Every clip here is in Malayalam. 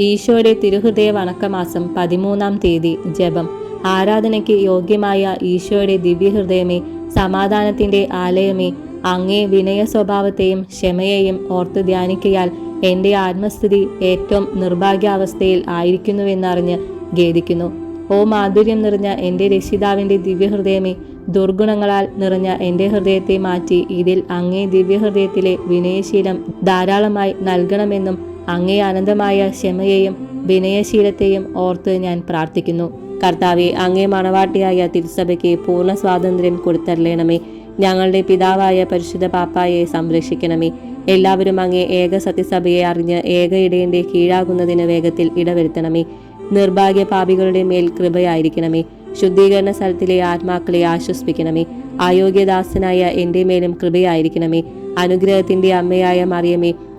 ഈശോയുടെ തിരുഹൃദയ വണക്കമാസം പതിമൂന്നാം തീയതി ജപം. ആരാധനയ്ക്ക് യോഗ്യമായ ഈശോയുടെ ദിവ്യഹൃദയമേ സമാധാനത്തിന്റെ ആലയമേ അങ്ങേ വിനയ സ്വഭാവത്തെയും ക്ഷമയെയും ഓർത്ത് ധ്യാനിക്കയാൽ എന്റെ ആത്മസ്ഥിതി ഏറ്റവും നിർഭാഗ്യാവസ്ഥയിൽ ആയിരിക്കുന്നുവെന്നറിഞ്ഞ് ഖേദിക്കുന്നു. ഓ മാധുര്യം നിറഞ്ഞ എന്റെ രക്ഷിതാവിന്റെ ദിവ്യഹൃദയമേ ദുർഗുണങ്ങളാൽ നിറഞ്ഞ എന്റെ ഹൃദയത്തെ മാറ്റി ഇതിൽ അങ്ങേ ദിവ്യഹൃദയത്തിലെ വിനയശീലം ധാരാളമായി നൽകണമെന്നും അങ്ങേ അനന്തമായ ക്ഷമയെയും വിനയശീലത്തെയും ഓർത്ത് ഞാൻ പ്രാർത്ഥിക്കുന്നു. കർത്താവെ അങ്ങേ മണവാട്ടിയായ തിരുസഭയ്ക്ക് പൂർണ സ്വാതന്ത്ര്യം കൊടുത്തരളണമേ. ഞങ്ങളുടെ പിതാവായ പരിശുദ്ധ പാപ്പായെ സംരക്ഷിക്കണമേ. എല്ലാവരും അങ്ങേ ഏക സത്യസഭയെ അറിഞ്ഞ് ഏക ഇടയന്റെ കീഴാകുന്നതിന് വേഗത്തിൽ ഇടവരുത്തണമേ. നിർഭാഗ്യ പാപികളുടെ മേൽ കൃപയായിരിക്കണമേ. ശുദ്ധീകരണ സ്ഥലത്തിലെ ആത്മാക്കളെ ആശ്വസിപ്പിക്കണമേ. അയോഗ്യദാസനായ എന്റെ മേലും കൃപയായിരിക്കണമേ. അനുഗ്രഹത്തിന്റെ അമ്മയായ മറിയമേ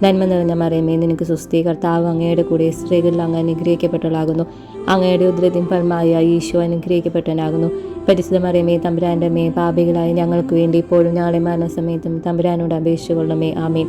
നന്മ നിറഞ്ഞ മറിയമേ നിനക്ക് സുസ്ഥി കർത്താവ് അങ്ങയുടെ കൂടെ സ്ത്രീകളിൽ അങ്ങ് അനുഗ്രഹിക്കപ്പെട്ടവളാകുന്നു. അങ്ങയുടെ ഉദ്രതിൻ ഫലമായ ഈശോ അനുഗ്രഹിക്കപ്പെട്ടവനാകുന്നു. പരിശുദ്ധ മറിയമേ തമ്പുരാന്റെ മേ പാപികളായി ഞങ്ങൾക്ക് വേണ്ടി ഇപ്പോഴും ഞങ്ങളെ മരണസമയത്തും തമ്പുരാനോട് അപേക്ഷിച്ചുകൊള്ളമേ ആമീൻ.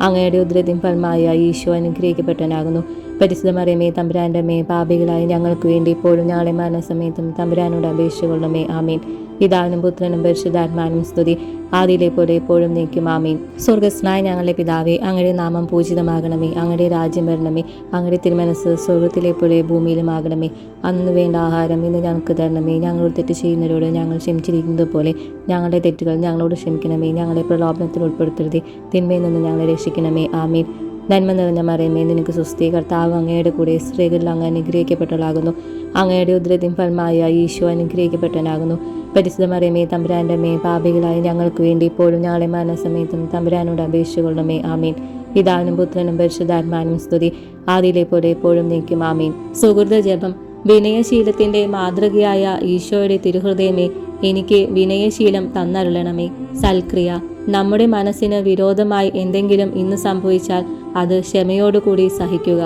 അങ്ങയുടെ ഉദ്രതിൻ ഫലമായ ഈശോ അനുഗ്രഹിക്കപ്പെട്ടവനാകുന്നു. പരിശുദ്ധ മറിയമേ തമ്പുരാന്റെ മേ പാപികളായി ഞങ്ങൾക്ക് വേണ്ടി ഇപ്പോഴും ഞങ്ങളെ മരണസമയത്തും തമ്പുരാനോട് അപേക്ഷിച്ചുകൊള്ളമേ ആമീൻ. പിതാവിനും പുത്രനും പരിശുദ്ധാത്മാനും സ്തുതി. ആദിയിലെ പോലെ എപ്പോഴും നീക്കും ആമീൻ. സ്വർഗസ്നായ ഞങ്ങളുടെ പിതാവേ അങ്ങയുടെ നാമം പൂജിതമാകണമേ. അങ്ങയുടെ രാജ്യം വരണമേ. അങ്ങയുടെ തിരുമനസ് സ്വർഗത്തിലെ പോലെ ഭൂമിയിലുമാകണമേ. അന്ന് വേണ്ട ആഹാരം ഇന്ന് ഞങ്ങൾക്ക് തരണമേ. ഞങ്ങളോട് തെറ്റ് ചെയ്യുന്നവരോട് ഞങ്ങൾ ക്ഷമിച്ചിരിക്കുന്നത് പോലെ ഞങ്ങളുടെ തെറ്റുകൾ ഞങ്ങളോട് ക്ഷമിക്കണമേ. ഞങ്ങളെ പ്രലോഭനത്തിൽ ഉൾപ്പെടുത്തരുതേ. തിന്മയിൽ നിന്ന് ഞങ്ങളെ രക്ഷിക്കണമേ ആമീൻ. നന്മ നിറഞ്ഞ മറിയമേ നിനക്ക് സുസ്ഥി കർത്താവ് അങ്ങയുടെ കൂടെ സ്ത്രീകളിൽ അങ്ങ് അനുഗ്രഹിക്കപ്പെട്ടവളാകുന്നു. അങ്ങയുടെ ഉദ്രതി ഫലമായ ഈശോ അനുഗ്രഹിക്കപ്പെട്ടവനാകുന്നു. പരിശുദ്ധ മറിയമേ തമ്പുരാന്റെ മേ പാപികളായി ഞങ്ങൾക്ക് വേണ്ടി ഇപ്പോഴും ഞങ്ങളെ മരണസമയത്തും തമ്പുരാനോട് അപേക്ഷിച്ചുകൊള്ളണമേ ആമീൻ. പിതാവിനും പുത്രനും പരിശുദ്ധാത്മാനും സ്തുതി. ആദിയിലെ പോലെ എപ്പോഴും നീക്കും ആമീൻ. സുഹൃത ജപം. വിനയശീലത്തിന്റെ മാതൃകയായ ഈശോയുടെ തിരുഹൃദയമേ എനിക്ക് വിനയശീലം തന്നരുളണമേ. സൽക്രിയ. നമ്മുടെ മനസ്സിന് വിരോധമായി എന്തെങ്കിലും ഇന്ന് സംഭവിച്ചാൽ അത് ക്ഷമയോടുകൂടി സഹിക്കുക.